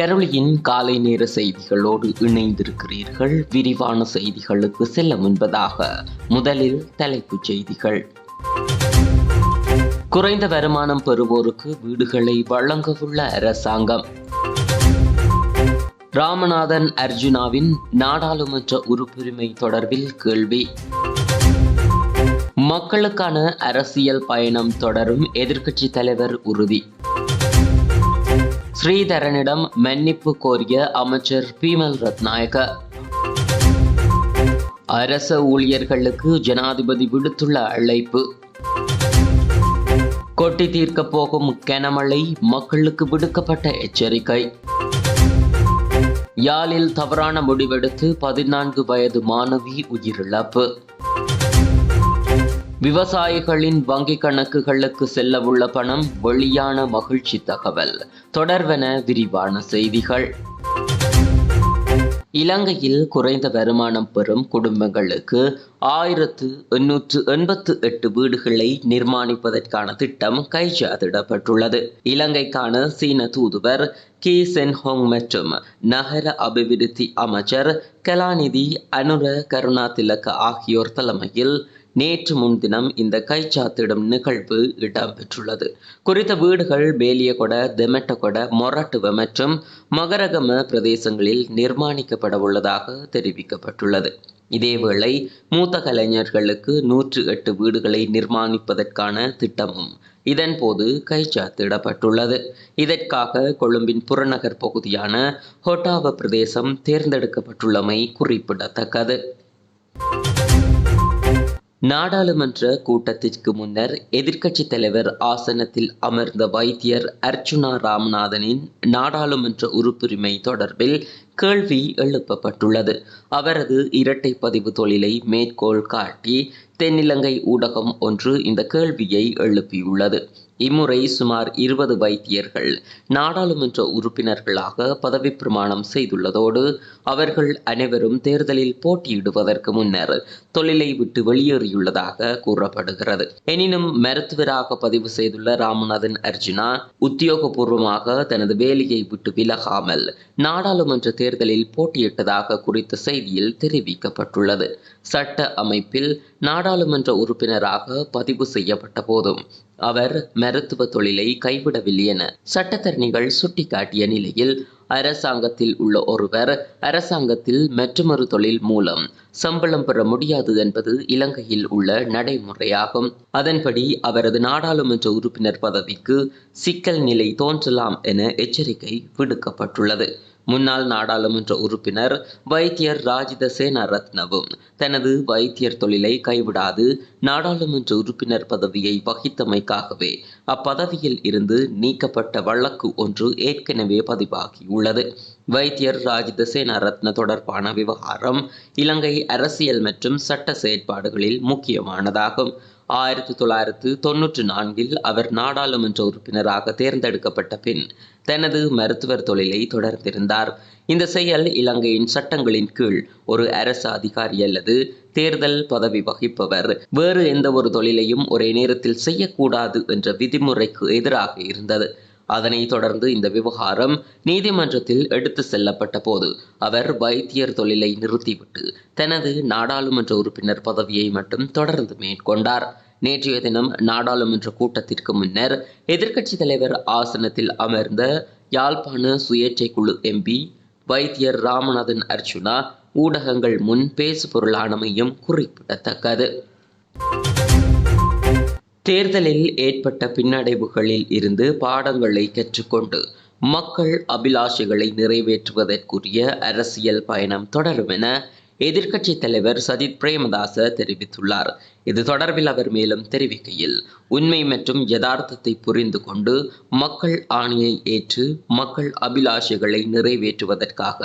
கரோலியின் காலை நேர செய்திகளோடு இணைந்திருக்கிறீர்கள். விரிவான செய்திகளுக்கு செல்ல முன்பதாக முதலில் தலைப்புச் செய்திகள். குறைந்த வருமானம் பெறுவோருக்கு வீடுகளை வழங்கவுள்ள அரசாங்கம். ராமநாதன் அர்ஜுனாவின் நாடாளுமன்ற உறுப்புரிமை தொடர்பில் கேள்வி. மக்களுக்கான அரசியல் பயணம் தொடரும் எதிர்க்கட்சி தலைவர் உறுதி. ஸ்ரீதரனிடம் மன்னிப்பு கோரிய அமைச்சர் பீமல் ரத்நாயக அரச ஊழியர்களுக்கு ஜனாதிபதி விடுத்துள்ள அழைப்பு. கொட்டி தீர்க்கப் போகும் கனமழை மக்களுக்கு விடுக்கப்பட்ட எச்சரிக்கை. யாழில் தவறான முடிவெடுத்து பதினான்கு வயது மாணவி உயிரிழப்பு. விவசாயிகளின் வங்கிக் கணக்குகளுக்கு செல்லவுள்ள பணம் வெளியான மகிழ்ச்சி தகவல். தொடர்வன விரிவான செய்திகள். இலங்கையில் குறைந்த வருமானம் பெறும் குடும்பங்களுக்கு ஆயிரத்து எண்ணூற்று எண்பத்து எட்டு வீடுகளை நிர்மாணிப்பதற்கான திட்டம் கைச்சாதிடப்பட்டுள்ளது இலங்கைக்கான சீன தூதுவர் கி சென்ஹோங் மற்றும் நகர அபிவிருத்தி அமைச்சர் கலாநிதி அனுர கருணாதிலக்க ஆகியோர் தலைமையில் நேற்று முன்தினம் இந்த கைச்சாத்திடும் நிகழ்வு இடம்பெற்றுள்ளது. குறித்த வீடுகள் பேலியகொட தெமெட்டகொட மொரட்டுவ மற்றும் மகரகம பிரதேசங்களில் நிர்மாணிக்கப்பட உள்ளதாக தெரிவிக்கப்பட்டுள்ளது. இதேவேளை மூத்த கலைஞர்களுக்கு நூற்று எட்டு வீடுகளை நிர்மாணிப்பதற்கான திட்டமும் இதன்போது கைச்சாத்திடப்பட்டுள்ளது. இதற்காக கொழும்பின் புறநகர் பகுதியான ஹொட்டாவ பிரதேசம் தேர்ந்தெடுக்கப்பட்டுள்ளமை குறிப்பிடத்தக்கது. நாடாளுமன்ற கூட்டத்திற்கு முன்னர் எதிர்க்கட்சி தலைவர் ஆசனத்தில் அமர்ந்த வைத்தியர் அர்ச்சுனா ராமநாதனின் நாடாளுமன்ற உறுப்புரிமை தொடர்பில் கேள்வி எழுப்பப்பட்டுள்ளது. அவரது இரட்டை பதிவு தொழிலை மேற்கோள் காட்டி தென்னிலங்கை ஊடகம் ஒன்று இந்த கேள்வியை எழுப்பியுள்ளது. இம்முறை சுமார் இருபது வைத்தியர்கள் நாடாளுமன்ற உறுப்பினர்களாக பதவி பிரமாணம் செய்துள்ளதோடு அவர்கள் அனைவரும் தேர்தலில் போட்டியிடுவதற்கு முன்னர் தொழிலை விட்டு வெளியேறியுள்ளதாக கூறப்படுகிறது. எனினும் மருத்துவராக பதிவு செய்துள்ள ராமநாதன் அர்ஜுனா உத்தியோகபூர்வமாக தனது வேலையை விட்டு விலகாமல் நாடாளுமன்ற தேர்தலில் போட்டியிட்டதாக குறித்த செய்தியில் தெரிவிக்கப்பட்டுள்ளது. சட்ட அமைப்பில் நாடாளுமன்ற உறுப்பினராக பதிவு செய்யப்பட்ட போதும் அவர் மருத்துவ தொழிலை கைவிடவில்லை என சட்டத்தரணிகள் சுட்டிக்காட்டிய நிலையில் அரசாங்கத்தில் உள்ள ஒருவர் அரசாங்கத்தில் மற்றொரு தொழில் மூலம் சம்பளம் பெற முடியாது என்பது இலங்கையில் உள்ள நடைமுறையாகும். அதன்படி அவரது நாடாளுமன்ற உறுப்பினர் பதவிக்கு சிக்கல் நிலை தோன்றலாம் என எச்சரிக்கை விடுக்கப்பட்டுள்ளது. முன்னாள் நாடாளுமன்ற உறுப்பினர் வைத்தியர் ராஜித சேனரத்னவும் தனது வைத்தியர் தொழிலை கைவிடாது நாடாளுமன்ற உறுப்பினர் பதவியை வகித்தமைக்காகவே அப்பதவியில் இருந்து நீக்கப்பட்ட வழக்கு ஒன்று ஏற்கனவே பதிவாகியுள்ளது. வைத்தியர் ராஜித சேனரத்ன தொடர்பான விவகாரம் இலங்கை அரசியல் மற்றும் சட்ட செயற்பாடுகளில் முக்கியமானதாகும். ஆயிரத்தி தொள்ளாயிரத்து தொன்னூற்றி நான்கில் அவர் நாடாளுமன்ற உறுப்பினராக தேர்ந்தெடுக்கப்பட்ட பின் தனது மருத்துவர் தொழிலை தொடர்ந்திருந்தார். இந்த செயல் இலங்கையின் சட்டங்களின் கீழ் ஒரு அரசு அதிகாரி அல்லது தேர்தல் பதவி வகிப்பவர். வேறு எந்த ஒரு தொழிலையும் ஒரே நேரத்தில் செய்யக்கூடாது என்ற விதிமுறைக்கு எதிராக இருந்தது. அதனைத் தொடர்ந்து இந்த விவகாரம் நீதிமன்றத்தில் எடுத்து செல்லப்பட்ட போது அவர் வைத்தியர் தொழிலை நிறுத்திவிட்டு தனது நாடாளுமன்ற உறுப்பினர் பதவியை மட்டும் தொடர்ந்து மேற்கொண்டார். நேற்றைய தினம் நாடாளுமன்ற கூட்டத்திற்கு முன்னர் எதிர்க்கட்சி தலைவர் ஆசனத்தில் அமர்ந்த யாழ்ப்பாண சுயேட்சை குழு எம்பி வைத்தியர் ராமநாதன் அர்ச்சுனா ஊடகங்கள் முன் பேசு பொருளானமையும் குறிப்பிடத்தக்கது. தேர்தலில் ஏற்பட்ட பின்னடைவுகளில் இருந்து பாடங்களை கற்றுக்கொண்டு மக்கள் அபிலாஷைகளை நிறைவேற்றுவதற்குரிய அரசியல் பயணம் தொடரும் என எதிர்க்கட்சி தலைவர் சஜித் பிரேமதாச தெரிவித்துள்ளார். இது தொடர்பில் அவர் மேலும் தெரிவிக்கையில் உண்மை மற்றும் யதார்த்தத்தை புரிந்து கொண்டு மக்கள் ஆணையை ஏற்று மக்கள் அபிலாஷைகளை நிறைவேற்றுவதற்காக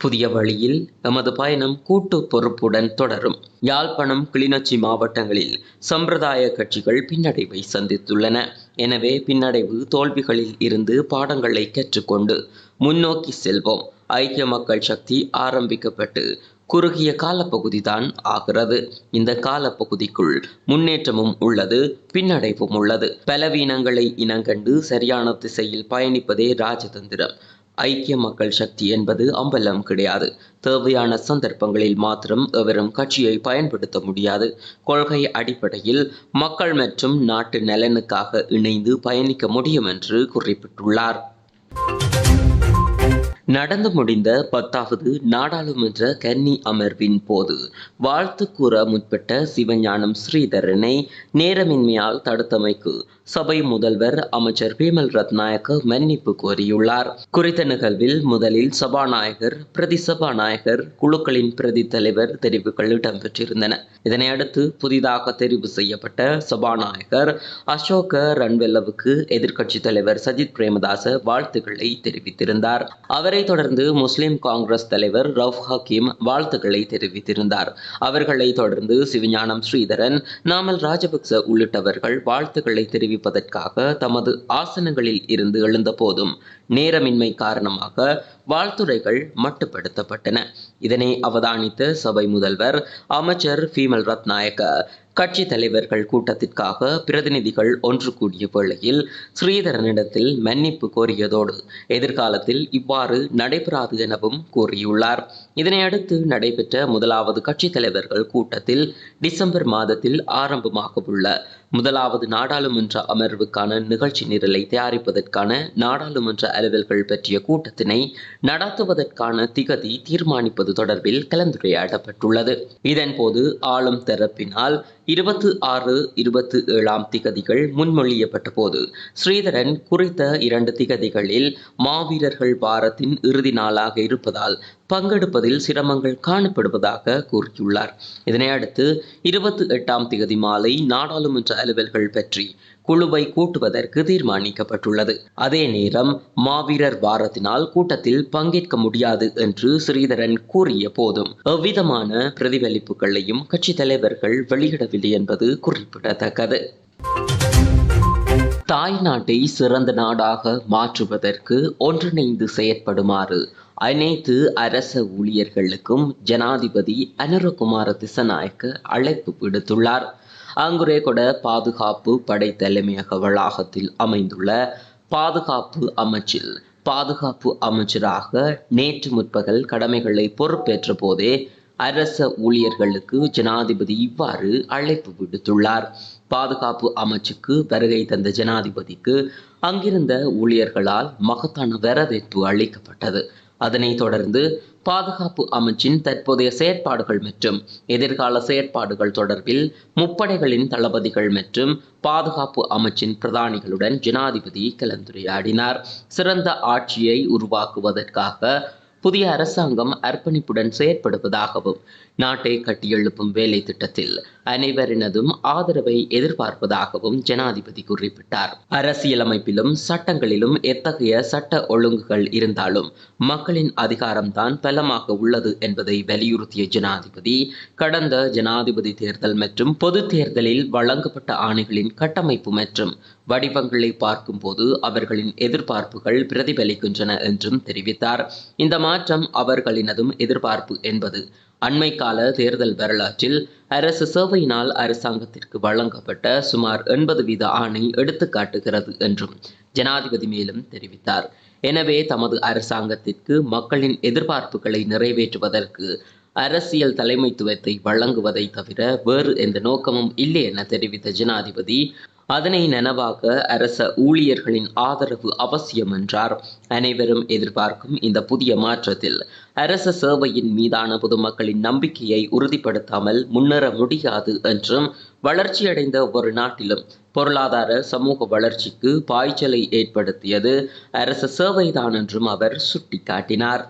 புதிய வழியில் எமது பயணம் கூட்டு பொறுப்புடன் தொடரும். யாழ்ப்பாணம் கிளிநொச்சி மாவட்டங்களில் சம்பிரதாய கட்சிகள் பின்னடைவை சந்தித்துள்ளன. எனவே பின்னடைவு தோல்விகளில் இருந்து பாடங்களை கற்றுக்கொண்டு முன்னோக்கி செல்வோம். ஐக்கிய மக்கள் சக்தி ஆரம்பிக்கப்பட்டு குறுகிய காலப்பகுதிதான் ஆகிறது. இந்த காலப்பகுதிக்குள் முன்னேற்றமும் உள்ளது பின்னடைவும் உள்ளது. பலவீனங்களை இனங்கண்டு சரியான திசையில் பயணிப்பதே ராஜதந்திரம். ஐக்கிய மக்கள் சக்தி என்பது அம்பலம் கிடையாது. தேவையான சந்தர்ப்பங்களில் மாத்திரம் எவரும் கட்சியை பயன்படுத்த முடியாது. கொள்கை அடிப்படையில் மக்கள் மற்றும் நாட்டு நலனுக்காக இணைந்து பயணிக்க முடியும் என்று குறிப்பிட்டுள்ளார். நடந்து முடிந்த பத்தாவது நாடாளுமன்ற கன்னி அமர்வின் போது வாழ்த்து கூற முற்பட்ட சிவஞானம் ஸ்ரீதரனை நேரமின்மையால் தடுத்தமைக்கு சபை முதல்வர் அமைச்சர் பீமல் ரத்நாயக்க மன்னிப்பு கோரியுள்ளார். குறித்த நிகழ்வில் முதலில் சபாநாயகர் பிரதி சபாநாயகர் குழுக்களின் பிரதி தலைவர் தெரிவுகள் இடம்பெற்றிருந்தன. இதனையடுத்து புதிதாக தெரிவு செய்யப்பட்ட சபாநாயகர் அசோக ரன்வெல்லவுக்கு எதிர்க்கட்சித் தலைவர் சஜித் பிரேமதாச வாழ்த்துக்களை தெரிவித்திருந்தார். அவர் அவரை தொடர்ந்து முஸ்லிம் காங்கிரஸ் தலைவர் ரவுப் ஹக்கீம் வாழ்த்துக்களை தெரிவித்திருந்தார். அவர்களை தொடர்ந்து சிவஞானம் ஸ்ரீதரன் நாமல் ராஜபக்ச உள்ளிட்டவர்கள் வாழ்த்துக்களை தெரிவிப்பதற்காக தமது ஆசனங்களில் இருந்து எழுந்த போதும் நேரமின்மை காரணமாக வாழ்த்துரைகள் மட்டுப்படுத்தப்பட்டன. இதனை அவதானித்த சபை முதல்வர் அமைச்சர் ஃபீமல் ரத்நாயக்க கட்சி தலைவர்கள் கூட்டத்திற்காக பிரதிநிதிகள் ஒன்று கூடிய வேளையில் ஸ்ரீதரனிடத்தில் மன்னிப்பு கோரியதோடு எதிர்காலத்தில் இவ்வாறு நடைபெறாது எனவும் கூறியுள்ளார். இதனையடுத்து நடைபெற்ற முதலாவது கட்சி தலைவர்கள் கூட்டத்தில் டிசம்பர் மாதத்தில் ஆரம்பமாக உள்ள முதலாவது நாடாளுமன்ற அமர்வுக்கான நிகழ்ச்சி நிரலை தயாரிப்பதற்கான நாடாளுமன்ற அலுவல்கள் பற்றிய கூட்டத்தினை நடத்துவதற்கான திகதி தீர்மானிப்பது தொடர்பில் கலந்துரையாடப்பட்டுள்ளது. இதன்போது ஆளும் தரப்பினால் இருபத்தி ஆறு இருபத்தி ஏழாம் திகதிகள் முன்மொழியப்பட்ட போது ஸ்ரீதரன் குறித்த இரண்டு திகதிகளில் மாவீரர்கள் வாரத்தின் இறுதி நாளாக இருப்பதால் பங்கெடுப்பதில் சிரமங்கள் காணப்படுவதாக கூறியுள்ளார். இதனையடுத்து இருபத்தி எட்டாம் தேதி மாலை நாடாளுமன்ற அலுவல்கள் பற்றி குழுவை கூட்டுவதற்கு தீர்மானிக்கப்பட்டுள்ளது. அதே நேரம் மாவீரர் வாரத்தினால் கூட்டத்தில் பங்கேற்க முடியாது என்று ஸ்ரீதரன் கூறிய போதும் எவ்விதமான பிரதிபலிப்புகளையும் கட்சி தலைவர்கள் வெளியிடவில்லை என்பது குறிப்பிடத்தக்கது. தாய் நாட்டை சிறந்த நாடாக மாற்றுவதற்கு ஒன்றிணைந்து செயற்படுமாறு அனைத்து அரச ஊழியர்களுக்கும் ஜனாதிபதி அனுரகுமார திசநாயக்க அழைப்பு விடுத்துள்ளார். அங்குரேகொட பாதுகாப்பு படை தலைமையக வளாகத்தில் அமைந்துள்ள பாதுகாப்பு அமைச்சில் பாதுகாப்பு அமைச்சராக நேற்று முற்பகல் கடமைகளை பொறுப்பேற்ற போதே அரச ஊழியர்களுக்கு ஜனாதிபதி இவ்வாறு அழைப்பு விடுத்துள்ளார். பாதுகாப்பு அமைச்சுக்கு வருகை தந்த ஜனாதிபதிக்கு அங்கிருந்த ஊழியர்களால் மகத்தான வரவேற்பு அளிக்கப்பட்டது. அதனைத் தொடர்ந்து பாதுகாப்பு அமைச்சின் தற்போதைய செயற்பாடுகள் மற்றும் எதிர்கால செயற்பாடுகள் தொடர்பில் முப்படைகளின் தளபதிகள் மற்றும் பாதுகாப்பு அமைச்சின் பிரதானிகளுடன் ஜனாதிபதி கலந்துரையாடினார். சிறந்த ஆட்சியை உருவாக்குவதற்காக புதிய அரசாங்கம் அர்ப்பணிப்புடன் செயற்படுவதாகவும் நாட்டை கட்டியெழுப்பும் வேலை திட்டத்தில் அனைவரினதும் ஆதரவை எதிர்பார்ப்பதாகவும் ஜனாதிபதி குறிப்பிட்டார். அரசியலமைப்பிலும் சட்டங்களிலும் எத்தகைய சட்ட ஒழுங்குகள் இருந்தாலும் மக்களின் அதிகாரம்தான் பலமாக உள்ளது என்பதை வலியுறுத்திய ஜனாதிபதி கடந்த ஜனாதிபதி தேர்தல் மற்றும் பொது தேர்தலில் வழங்கப்பட்ட ஆணைகளின் கட்டமைப்பு மற்றும் வடிவங்களை பார்க்கும்போது அவர்களின் எதிர்பார்ப்புகள் பிரதிபலிக்கின்றன என்றும் தெரிவித்தார். இந்த மாற்றம் அவர்களினதும் எதிர்பார்ப்பு என்பது அண்மை கால தேர்தல் வரலாற்றில் அரசு சேவையினால் அரசாங்கத்திற்கு வழங்கப்பட்ட சுமார் எண்பது வீத ஆணை எடுத்து காட்டுகிறது என்றும் ஜனாதிபதி மேலும் தெரிவித்தார். எனவே தமது அரசாங்கத்திற்கு மக்களின் எதிர்பார்ப்புகளை நிறைவேற்றுவதற்கு அரசியல் தலைமைத்துவத்தை வழங்குவதை தவிர வேறு எந்த நோக்கமும் இல்லை என தெரிவித்த ஜனாதிபதி அதனை நனவாக்க அரச ஊழியர்களின் ஆதரவு அவசியம் என்றார். அனைவரும் எதிர்பார்க்கும் இந்த புதிய மாற்றத்தில் அரச சேவையின் மீதான பொதுமக்களின் நம்பிக்கையை உறுதிப்படுத்தாமல் முன்னேற முடியாது என்றும் வளர்ச்சியடைந்த ஒரு நாட்டிலும் பொருளாதார சமூக வளர்ச்சிக்கு பாய்ச்சலை ஏற்படுத்தியது அரச சேவைதான் என்றும் அவர் சுட்டிக்காட்டினார்.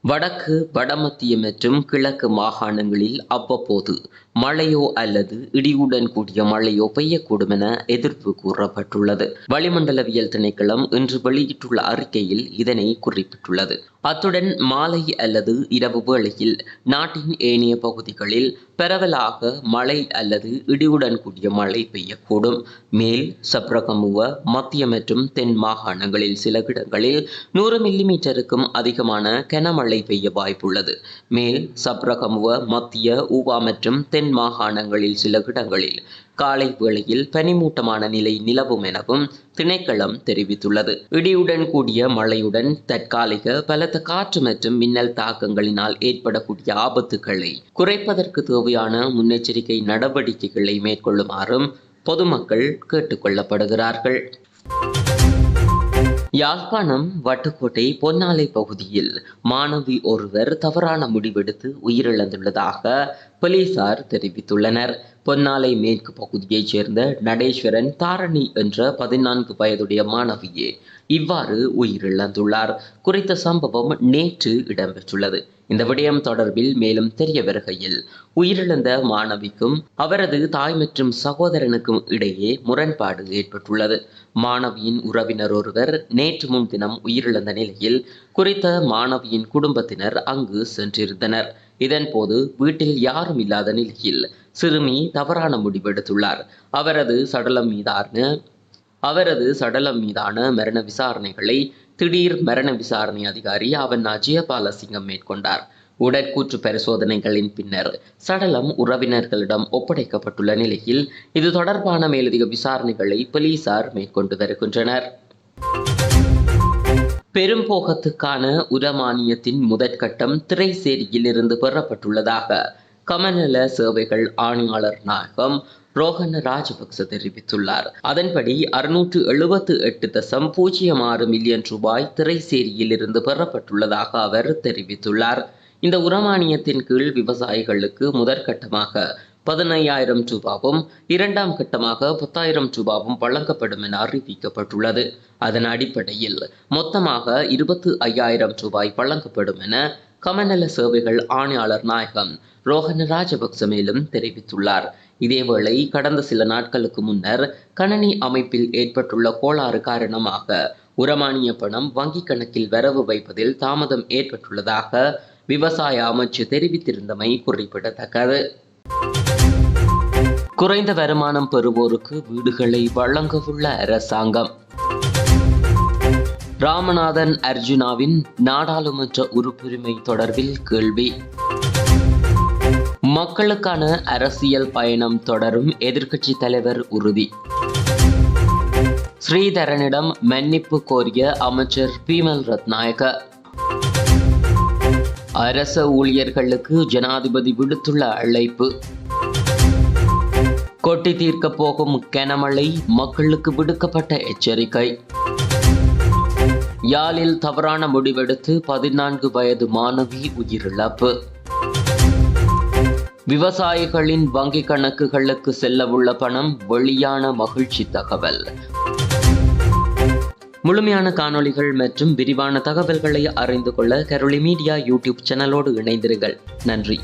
வடக்கு வடமத்திய மற்றும் கிழக்கு மாகாணங்களில் அவ்வப்போது மழையோ அல்லது இடியுடன் கூடிய மழையோ பெய்யக்கூடும் என எதிர்ப்பு கூறப்பட்டுள்ளது. வளிமண்டலவியல் திணைக்களம் இன்று வெளியிட்டுள்ள அறிக்கையில் இதனை குறிப்பிட்டுள்ளது. அத்துடன் மாலை அல்லது இரவு வேளையில் நாட்டின் ஏனைய பகுதிகளில் பரவலாக மழை அல்லது இடியுடன் கூடிய மழை பெய்யக்கூடும். மேல் சப்ரகமுவ மத்திய மற்றும் தென் மாகாணங்களில் சில இடங்களில் நூறு மில்லிமீட்டருக்கும் அதிகமான கனமழை பெய்ய வாய்ப்புள்ளது. மேல் சப்ரகமுவ மத்திய ஊவா மற்றும் தென் தென் மாகாணங்களில் சில இடங்களில் காலை வேளையில் பனிமூட்டமான நிலை நிலவும் எனவும் திணைக்களம் தெரிவித்துள்ளது. இடியுடன் கூடிய மழையுடன் தற்காலிக பலத்த காற்று மற்றும் மின்னல் தாக்கங்களினால் ஏற்படக்கூடிய ஆபத்துகளை குறைப்பதற்கு தேவையான முன்னெச்சரிக்கை நடவடிக்கைகளை மேற்கொள்ளுமாறும் பொதுமக்கள் கேட்டுக்கொள்ளப்படுகிறார்கள் யாழ்ப்பாணம் வட்டுக்கோட்டை பொன்னாலை பகுதியில் மாணவி ஒருவர் தவறான முடிவெடுத்து உயிரிழந்துள்ளதாக போலீசார் தெரிவித்துள்ளனர். பொன்னாலை மேற்கு பகுதியைச் சேர்ந்த நடேஸ்வரன் தாரணி என்ற பதினான்கு வயதுடைய மாணவியே இவ்வாறு உயிரிழந்துள்ளார். குறித்த சம்பவம் நேற்று இடம்பெற்றுள்ளது. இந்த விடயம் தொடர்பில் மேலும் தெரிய வருகையில் உயிரிழந்த மாணவிக்கும் அவரது தாய் மற்றும் சகோதரனுக்கும் இடையே முரண்பாடு ஏற்பட்டுள்ளது. மாணவியின் உறவினர் ஒருவர் நேற்று முன்தினம் உயிரிழந்த நிலையில் குறித்த மாணவியின் குடும்பத்தினர் அங்கு சென்றிருந்தனர். இதன்போது வீட்டில் யாரும் இல்லாத நிலையில் சிறுமி தவறான முடிவெடுத்துள்ளார் அவரது சடலம் மீதான அவரது சடலம் மீதான மரண விசாரணைகளை திடீர் மரண விசாரணை அதிகாரி அவன் அஜயபாலசிங்கம் மேற்கொண்டார். உடற்கூற்று பரிசோதனைகளின் பின்னர் சடலம் உறவினர்களிடம் ஒப்படைக்கப்பட்டுள்ள நிலையில் இது தொடர்பான மேலதிக விசாரணைகளை போலீசார் மேற்கொண்டு வருகின்றனர். பெரும்போகத்துக்கான உரமானியத்தின் முதற்கட்டம் திரைசேரியிலிருந்து பெறப்பட்டுள்ளதாக கமநல சேவைகள் ஆணையாளர் நாயகம் ரோஹன ராஜபக்ச தெரிவித்துள்ளார். அதன்படி அறுநூற்று எழுபத்து எட்டு தசம் பூஜ்ஜியம் ஆறு மில்லியன் ரூபாய் திரைசேரியில் இருந்து பெறப்பட்டுள்ளதாக அவர் தெரிவித்துள்ளார். இந்த உரமானியத்தின் கீழ் விவசாயிகளுக்கு முதற்கட்டமாக பதினையாயிரம் ரூபாவும் இரண்டாம் கட்டமாக பத்தாயிரம் ரூபாவும் வழங்கப்படும் என அறிவிக்கப்பட்டுள்ளது. அதன் அடிப்படையில் மொத்தமாக இருபத்து ஐயாயிரம் ரூபாய் வழங்கப்படும் என கமநல சேவைகள் ஆணையாளர் நாயகம் ரோஹன ராஜபக்ச மேலும் தெரிவித்துள்ளார். இதேவேளை கடந்த சில நாட்களுக்கு முன்னர் கணனி அமைப்பில் ஏற்பட்டுள்ள கோளாறு காரணமாக உரமானிய பணம் வங்கிக் கணக்கில் வரவு வைப்பதில் தாமதம் ஏற்பட்டுள்ளதாக விவசாய அமைச்சு தெரிவித்திருந்தமை குறிப்பிடத்தக்கது. குறைந்த வருமானம் பெறுவோருக்கு வீடுகளை வழங்கவுள்ள அரசாங்கம். ராமநாதன் அர்ஜுனாவின் நாடாளுமன்ற உறுப்புரிமை தொடர்பில் கேள்வி. மக்களுக்கான அரசியல் பயணம் தொடரும் எதிர்க்கட்சி தலைவர் உறுதி. ஸ்ரீதரனிடம் மன்னிப்பு கோரிய அமைச்சர் பீமல் ரத்நாயக அரச ஊழியர்களுக்கு ஜனாதிபதி விடுத்துள்ள அழைப்பு. கொட்டி தீர்க்கப் போகும் கனமழை மக்களுக்கு விடுக்கப்பட்ட எச்சரிக்கை. யாழில் தவறான முடிவெடுத்து பதினான்கு வயது மாணவி உயிரிழப்பு. விவசாயிகளின் வங்கிக் கணக்குகளுக்கு செல்லவுள்ள பணம் வெளியான மகிழ்ச்சி தகவல். முழுமையான காணொளிகள் மற்றும் விரிவான தகவல்களை அறிந்து கொள்ள கரோலி மீடியா யூடியூப் சேனலோடு இணைந்திருங்கள். நன்றி.